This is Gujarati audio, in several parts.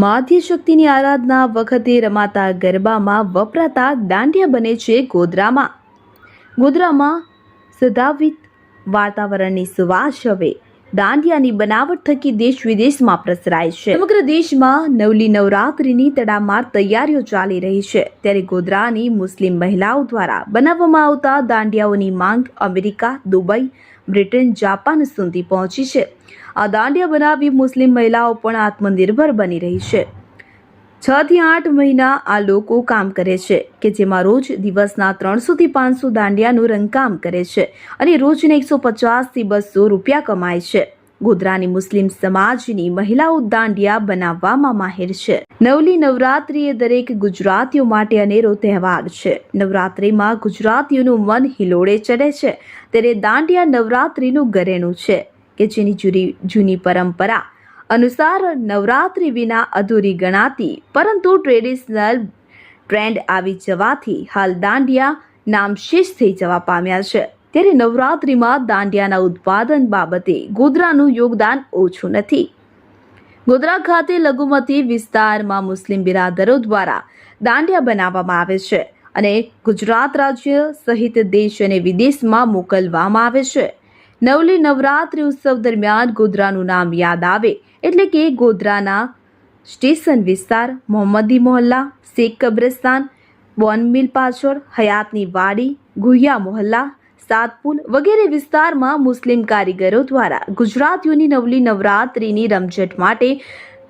માધ્ય શક્તિની આરાધના વખતે રમાતા ગરબામાં વપરાતા દાંડિયા બને છે ગોધરામાં. ગોધરામાં સદાવિત વાતાવરણની સુવાસ હવે દાંડિયાની બનાવટ થકી દેશ વિદેશમાં પ્રસરાય છે. સમગ્ર દેશમાં નવલી નવરાત્રિની તડામાર તૈયારીઓ ચાલી રહી છે. ત્યારે ગોધરાની મુસ્લિમ મહિલાઓ દ્વારા બનાવવામાં આવતા દાંડિયાઓની માંગ અમેરિકા, દુબઈ, બ્રિટન, જાપાન સુધી પહોંચી છે. આ દાંડિયા બનાવી મુસ્લિમ મહિલાઓ પણ આત્મનિર્ભર બની રહી છે. છ થી આઠ મહિના આ લોકો કામ કરે છે, કે જેમાં રોજ દિવસના ત્રણસો થી પાંચસો દાંડિયાનું રંગકામ કરે છે અને રોજને એકસો પચાસથી બસો રૂપિયા કમાય છે. ગોધરાની મુસ્લિમ સમાજની મહિલાઓ દાંડિયા બનાવવામાં માહિર છે. નવલી નવરાત્રિ એ દરેક ગુજરાતીઓ માટે અનેરો તહેવાર છે. નવરાત્રિમાં ગુજરાતીઓનું મન હિલોળે ચડે છે. ત્યારે દાંડિયા નવરાત્રિનું ઘરેણું છે. કે જેની જૂની જૂની પરંપરા અનુસાર નવરાત્રિ વિના અધૂરી ગણાતી, પરંતુ ટ્રેડિશનલ ટ્રેન્ડ આવી જવાથી હાલ દાંડિયા નામશેષ થઈ જવા પામ્યા છે. ત્યારે નવરાત્રિમાં દાંડિયાના ઉત્પાદન બાબતે ગોધરાનું યોગદાન ઓછું નથી. ગોધરા ખાતે લઘુમતી વિસ્તારમાં મુસ્લિમ બિરાદરો દ્વારા દાંડિયા બનાવવામાં આવે છે અને ગુજરાત રાજ્ય સહિત દેશ અને વિદેશમાં મોકલવામાં આવે છે. નવલી નવરાત્રિ ઉત્સવ દરમિયાન ગોધરાનું નામ યાદ આવે એટલે કે ગોધરાના સ્ટેશન વિસ્તાર, મોહમ્મદી મોહલ્લા, શેખ કબ્રસ્તાન બોનમિલ પાછળ હયાતની વાડી, ગુહિયા મોહલ્લા, સાતપુલ વગેરે વિસ્તારમાં મુસ્લિમ કારીગરો દ્વારા ગુજરાતીઓની નવલી નવરાત્રિની રમઝટ માટે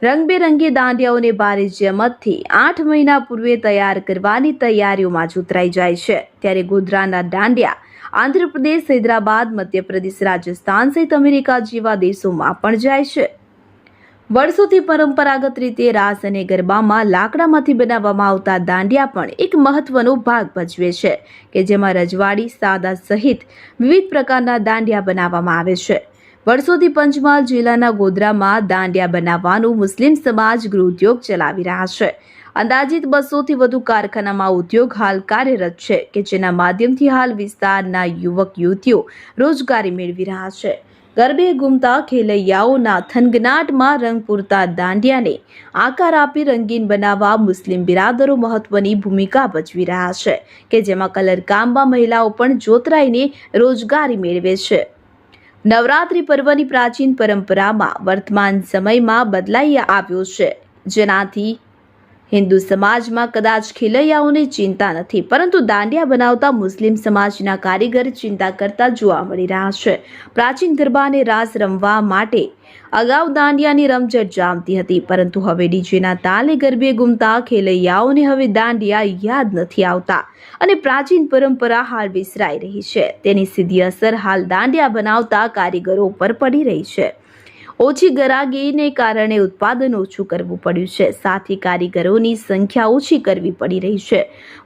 રંગબેરંગી દાંડિયાઓને ભારે જમતથી આઠ મહિના પૂર્વે તૈયાર કરવાની તૈયારીઓમાં જોતરાઈ જાય છે. ત્યારે ગોધરાના દાંડિયા આંધ્રપ્રદેશ, હૈદરાબાદ, મધ્યપ્રદેશ, રાજસ્થાન સહિત અમેરિકા જેવા દેશોમાં પણ જાય છે. વર્ષોથી પરંપરાગત રીતે રાસ અને ગરબામાં લાકડામાંથી બનાવવામાં આવતા દાંડિયા પણ એક મહત્વનો ભાગ ભજવે છે, કે જેમાં રજવાડી, સાદા સહિત વિવિધ પ્રકારના દાંડિયા બનાવવામાં આવે છે. વર્ષોથી પંચમહાલ જિલ્લાના ગોધરામાં દાંડિયા બનાવવાનું મુસ્લિમ સમાજ ગૃહ ઉદ્યોગ ચલાવી રહ્યા છે. અંદાજિત બસોથી વધુ કારખાનામાં ઉદ્યોગ હાલ કાર્યરત છે કે જેના માધ્યમથી હાલ વિસ્તારના યુવક યુવતીઓ રોજગારી મેળવી રહ્યા છે. ગરબે ઘૂમતા ખેલૈયાઓના થનગનાટમાં રંગ પૂરતા દાંડિયાને આકાર આપી રંગીન બનાવવા મુસ્લિમ બિરાદરો મહત્વની ભૂમિકા ભજવી રહ્યા છે, કે જેમાં કલરકામમાં મહિલાઓ પણ જોતરાઈને રોજગારી મેળવે છે. નવરાત્રિ પર્વની પ્રાચીન પરંપરામાં વર્તમાન સમયમાં બદલાઈ આવ્યો છે. જેનાથી હિન્દુ સમાજમાં કદાચ ખેલૈયાઓને ચિંતા નથી, પરંતુ દાંડિયા બનાવતા મુસ્લિમ સમાજના કારીગર ચિંતા કરતા જોવા મળી રહ્યા છે. પ્રાચીન ગરબાને રાસ રમવા માટે અગાઉ દાંડિયાની રમઝટ જામતી હતી, પરંતુ હવે ડીજેના તાલે ગરબે ગુમતા ખેલૈયાઓને હવે દાંડિયા યાદ નથી આવતા અને પ્રાચીન પરંપરા હાલ વિસરાઈ રહી છે. તેની સીધી અસર હાલ દાંડિયા બનાવતા કારીગરો પર પડી રહી છે. ઓછી ગરાગીને કારણે ઉત્પાદન ઓછું કરવું પડ્યું છે. સાથી કારીગરોની સંખ્યા ઓછી કરવી પડી રહી છે.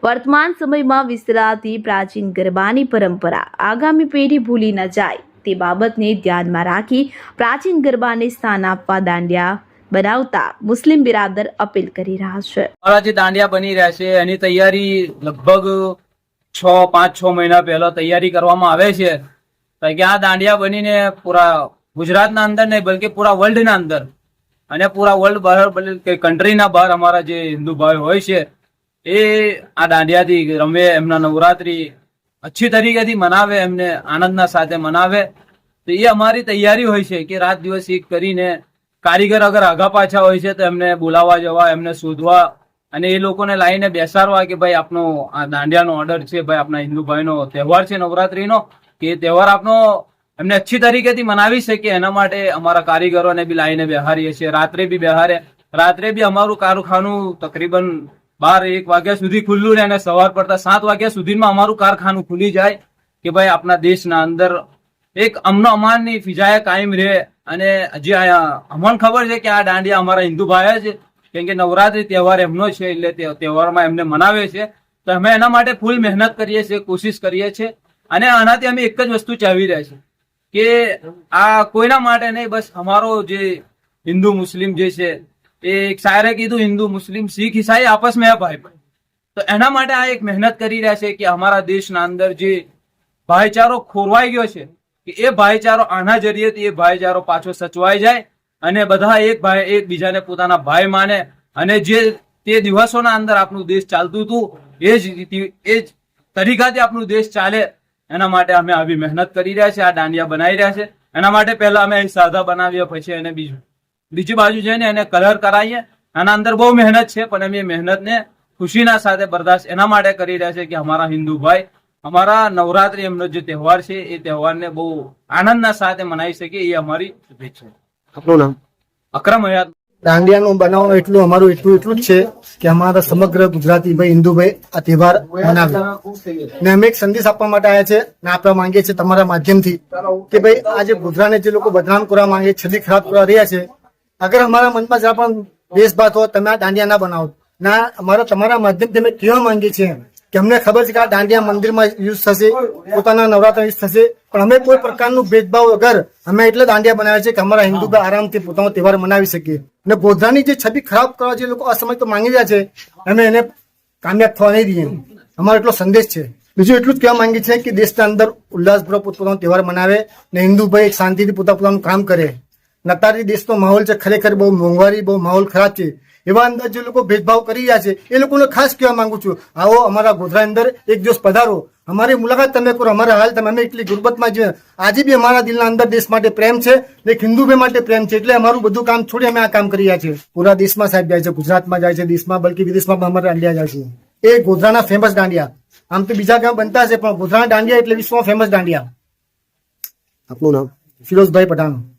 વર્તમાન સમયમાં વિસરાતી પ્રાચીન ગરબાની પરંપરા આગામી પેઢી ભૂલી ન જાય તે બાબતને ધ્યાનમાં રાખી પ્રાચીન ગરબાને સ્થાન આપવા દાંડિયા બનાવતા મુસ્લિમ બિરાદર અપીલ કરી રહ્યા છે. જે દાંડિયા બની રહ્યા છે, એની તૈયારી લગભગ છ, પાંચ, છ મહિના પહેલા તૈયારી કરવામાં આવે છે. કે આ દાંડિયા બનીને પૂરા ગુજરાતના અંદર નહીં, બલકે પૂરા વર્લ્ડના અંદર. અને પૂરા વર્લ્ડ બહાર કે કન્ટ્રીના બહાર અમારા જે હિન્દુ ભાઈ હોય છે, એ આ દાંડિયાથી રમે, એમના નવરાત્રી અચ્છી તરીકેથી મનાવે, એમને આનંદના સાથે મનાવે. તો એ અમારી તૈયારી હોય છે કે રાત દિવસ એક કરીને કારીગર અગર આગા પાછા હોય છે તો એમને બોલાવવા જવા, એમને શોધવા અને એ લોકોને લાવીને બેસાડવા કે ભાઈ આપનો આ દાંડિયાનો ઓર્ડર છે, ભાઈ આપણા હિન્દુ ભાઈનો તહેવાર છે નવરાત્રીનો, કે તહેવાર આપનો એમને અચ્છી તરીકેથી મનાવી શકીએ. એના માટે અમારા કારીગરોને બી લાવીને બેહારીએ છીએ. રાત્રે બી બેહારે. રાત્રે બી અમારું કારખાનું તકરીબન બાર એક વાગ્યા સુધી ખુલ્લું રહે અને સવાર પડતા સાત વાગ્યા સુધીમાં અમારું કારખાનું ખુલી જાય કે ભાઈ આપણા દેશના અંદર એક અમનો અમાનની ફિજાએ કાયમ રહે. અને હજી અમને ખબર છે કે આ દાંડિયા અમારા હિન્દુ ભાઈ છે કેમ કે નવરાત્રી તહેવાર એમનો છે એટલે તહેવારમાં એમને મનાવે છે. તો અમે એના માટે ફૂલ મહેનત કરીએ છીએ, કોશિશ કરીએ છીએ. અને આનાથી અમે એક જ વસ્તુ ચાવી રહ્યા છીએ. કે આ કોઈના માટે નહીં, બસ અમારો જે હિન્દુ મુસ્લિમ જે છે, એ એક શાયરે કીધું, હિન્દુ મુસ્લિમ શીખ ઈસાઈ આપસ મેં ભાઈ તો એના માટે આ એક મહેનત કરી રહ્યા છે કે અમારા દેશના અંદર જે ભાઈચારો ખોરવાઈ ગયો છે, કે એ ભાઈચારો આના જરિયેથી એ ભાઈચારો પાછો સચવાઈ જાય અને બધા એક ભાઈ, એકબીજાને પોતાના ભાઈ માને અને જે તે દિવસોના અંદર આપણું દેશ ચાલતું હતું, એ જ રીતિ, એ જ તરીકાથી આપણું દેશ ચાલે એના માટે અમે આવી મહેનત કરી રહ્યા છે આ દાંડિયા બનાવી રહ્યા છે. એના માટે પહેલા અમે સાદા બનાવીએ પછી એને બીજું. બીજી બાજુ જઈને એને કલર કરાવીએ. આના અંદર બહુ મહેનત છે પણ અમે મહેનતને ખુશીના સાથે બરદાસ્ત એના માટે કરી રહ્યા છે કે અમારા હિન્દુ ભાઈ અમારા નવરાત્રી એમનો જે તહેવાર છે એ તહેવારને બહુ આનંદના સાથે મનાવી શકીએ એ અમારી શુભેચ્છા આપનું નામ? અક્રમ હયાત દાંડિયાનું બનાવવાનું એટલું અમારું એટલું એટલું જ છે કે અમારા સમગ્ર ગુજરાતી ભાઈ હિન્દુભાઈ આ તહેવાર મનાવે. ને અમે એક સંદેશ આપવા માટે આવ્યા છે ને આપવા માંગીએ છીએ તમારા માધ્યમથી કે ભાઈ આજે ગુજરાતને જે લોકો બદનામ કરવા માંગે છે, છબી ખરાબ કરવા રહ્યા છે અગર અમારા મનમાં જરા પણ દેશભાત હોય તમે આ દાંડિયા ના બનાવો. ના અમારા તમારા માધ્યમથી અમે કહેવા માંગીએ છીએ કે અમને ખબર છે કે આ દાંડિયા મંદિરમાં યુઝ થશે પોતાના નવરાત્ર યુઝ થશે. પણ અમે કોઈ પ્રકારનું ભેદભાવ વગર અમે એટલે દાંડિયા બનાવ્યા છે કે અમારા હિન્દુ ભાઈ આરામથી પોતાનો તહેવાર મનાવી શકીએ. અને ગોધરાની જે છબી ખરાબ કરવા જે લોકો આ સમય તો માંગી રહ્યા છે અમે એને કામયાબ થવા નહીં દઈએ. અમારો એટલો સંદેશ છે. બીજું એટલું જ કહેવા માંગીએ છીએ કે દેશના અંદર ઉલ્લાસપૂર્વક પોતપોતાનો તહેવાર મનાવે ને હિન્દુ ભાઈ શાંતિથી પોતા પોતાનું કામ કરે. નતારી દેશનો માહોલ છે ખરેખર બહુ મોંઘવારી બહુ માહોલ ખરાબ છે. એવા અંદર જે લોકો ભેદભાવ કરી રહ્યા છે. એ લોકોને ખાસ કહેવા માંગુ છું. આવો અમારા ગોધરા અંદર એક દિવસ પધારો. અમારી મુલાકાત તમે કરો. અમારા હાલ તમે અમે એટલી ગુરબતમાં છીએ. આજે બી અમારા દિલના અંદર દેશ માટે પ્રેમ છે ને એક હિન્દુ ભાઈ માટે પ્રેમ છે. એટલે અમારું બધું કામ છોડી અમે આ કામ કરી રહ્યા છીએ. પૂરા દેશમાં સાહેબ જાય છે, ગુજરાતમાં જાય છે, દેશમાં, બલકી વિદેશમાં પણ અમારા દાંડિયા જાય છે. એ ગોધરાના ફેમસ દાંડિયા. આમ તો બીજા ગામ બનતા છે પણ ગોધરાના દાંડિયા એટલે વિશ્વમાં ફેમસ દાંડિયા. આપનું નામ? ફિરોઝભાઈ પઠાણ.